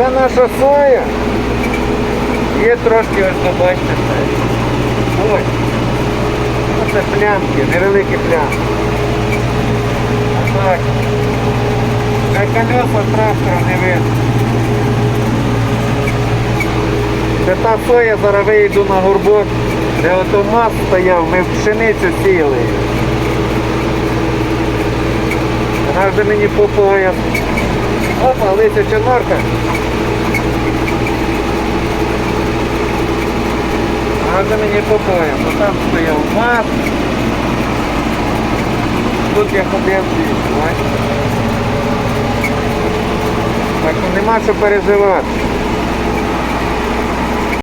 наша соя. Є трошки ось побачите. Ось. Оце плямки, невеликі плямки. А так. На колеса трактора не видно. Це та соя, зараз вийду на горбок, де ото мас стояв, ми пшеницю сіяли. Вона мені по пояс. Опа, А за мені по. Бо там стояв мат. Тут я ходив бачите. Так що нема що переживати.